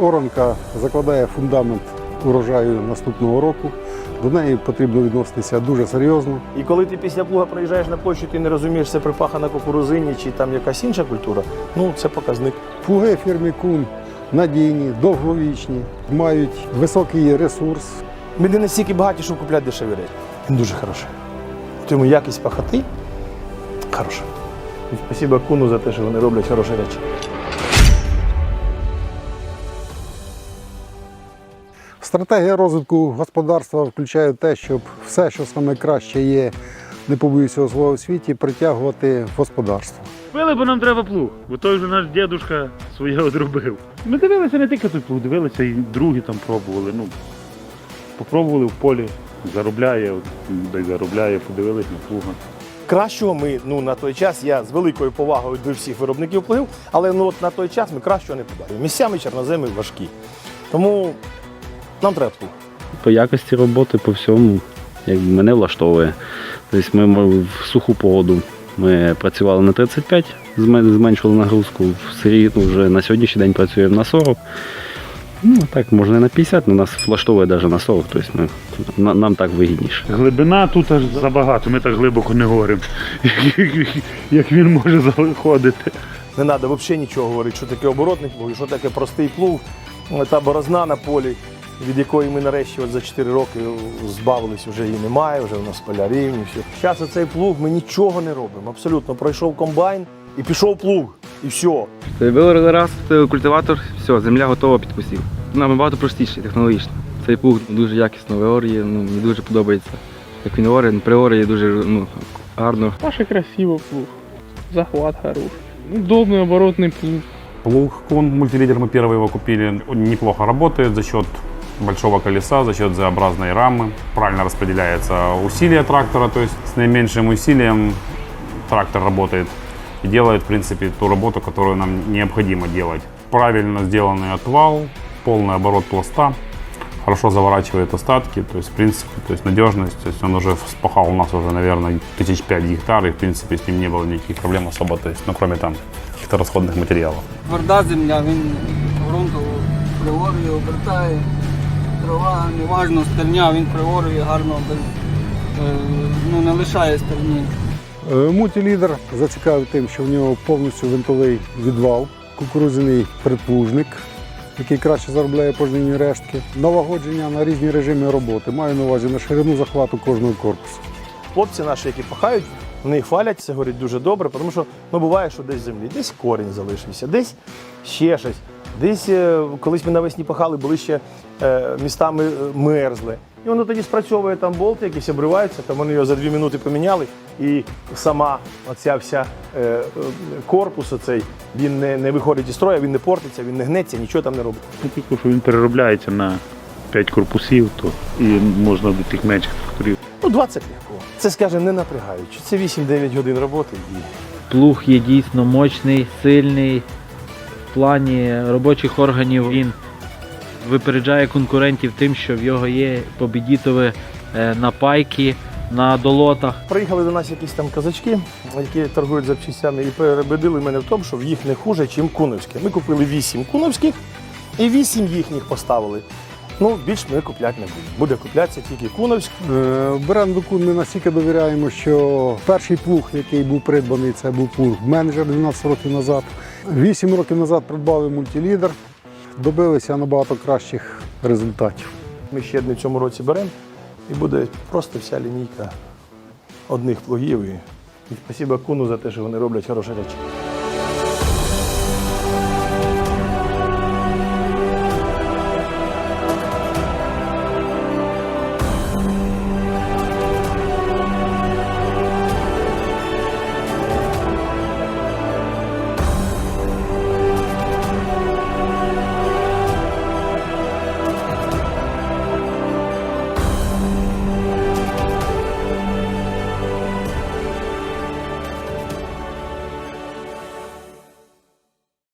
Оранка закладає фундамент урожаю наступного року. До неї потрібно відноситися дуже серйозно. І коли ти після плуга приїжджаєш на площу, ти не розумієш, це припахана кукурузині чи там якась інша культура, ну це показник. Плуги фірми Кун надійні, довговічні, мають високий ресурс. Ми не настільки багаті, щоб купляти дешеві речі. Він дуже хороший. Тому якість пахоти хороша. Спасибо куну за те, що вони роблять хороші речі. Стратегія розвитку господарства включає те, щоб все, що саме краще є, не побоюся у світі, притягувати в господарство. Купили, бо нам треба плуг, бо той вже наш дідушка своє одробив. Ми дивилися не тільки той плуг, дивилися і другі там пробували. Ну, попробували в полі, заробляє, де заробляє, подивились на плуга. Кращого ми ну, на той час, я з великою повагою до всіх виробників плугів, але ну, от на той час ми кращого не побачили. Місцями чорноземи важкі. Тому нам треба плуг. По якості роботи, по всьому, як мене влаштовує. Тобто ми в суху погоду ми працювали на 35, зме- зменшували нагрузку. В селі ну, вже на сьогоднішній день працюємо на 40. Ну, так, можна і на 50, але нас влаштовує навіть на 40, тобто ми, на- нам так вигідніше. Глибина тут аж забагато, ми так глибоко не говоримо, як він може заходити. Не треба взагалі нічого говорити, що таке оборотний плуг, що таке простий плуг, та борозна на полі, від якої ми нарешті от за 4 роки збавились, вже її немає, вже у нас поля рівні. Все. Зараз оцей плуг ми нічого не робимо. Абсолютно пройшов комбайн і пішов плуг. І все. Вилорили раз, вставили культиватор, все, земля готова під посів. Набагато простіше, технологічно. Цей плуг дуже якісно виорює, ну, мені дуже подобається. Як він орє, приорює дуже ну, гарно. Паша красиво плуг. Захват хороший. Удобный оборотный плуг. Плуг Кун, мультилидер, мы первый его купили. Он неплохо работает за счет большого колеса, за счет Z-образной рамы. Правильно распределяется усилие трактора, то есть с наименьшим усилием трактор работает и делает, в принципе, ту работу, которую нам необходимо делать. Правильно сделанный отвал, полный оборот пласта, хорошо заворачивает остатки, то есть, в принципе, то есть надежность, то есть он уже вспахал у нас уже, наверное, тысяч пять гектар, и, в принципе, с ним не было никаких проблем особо, то есть, ну, кроме там каких-то расходных материалов. Тверда земля, він ґрунту приворює, обертає. Трава, неважно, стерня, він приворює гарно, без, е, ну, не лишає стерні. Е, Мультилідер зацікавив тим, що в нього повністю винтовий відвал, кукурудзяний предплужник, який краще заробляє пожнивні рештки, налагодження на різні режими роботи. Маю на увазі на ширину захвату кожного корпусу. Хлопці наші, які пахають, вони хвалять, це говорять дуже добре, тому що ну, буває, що десь землі, десь корінь залишився, десь ще щось. Десь е, колись ми навесні пахали, були ще е, містами е, мерзли. І воно тоді спрацьовує там болти, якісь обриваються, там вони його за дві минути поміняли, і сама оця вся корпус оцей, він не, не виходить із строя, він не портиться, він не гнеться, нічого там не робить. Ну, Тільки що він переробляється на 5 корпусів, то і можна до тих менших тракторів. Ну, 20 легко. Це, скажімо, не напрягаючи. Це 8-9 годин роботи і Плуг є дійсно мощний, сильний. В плані робочих органів він випереджає конкурентів тим, що в його є побідітові е, напайки на долотах. Приїхали до нас якісь там казачки, які торгують запчастями, і перебедили мене в тому, що в їх не хуже, ніж куновське. Ми купили 8 куновських і 8 їхніх поставили. Ну, більш ми купляти не будемо. Буде куплятися тільки куновський. Е, Бренду Кун ми настільки довіряємо, що перший плуг, який був придбаний, це був плуг менеджер 12 років назад. Вісім років назад придбали мультилідер, добилися набагато кращих результатів. Ми ще в цьому році беремо, і буде просто вся лінійка одних плугів. І спасибо куну за те, що вони роблять хороші речі.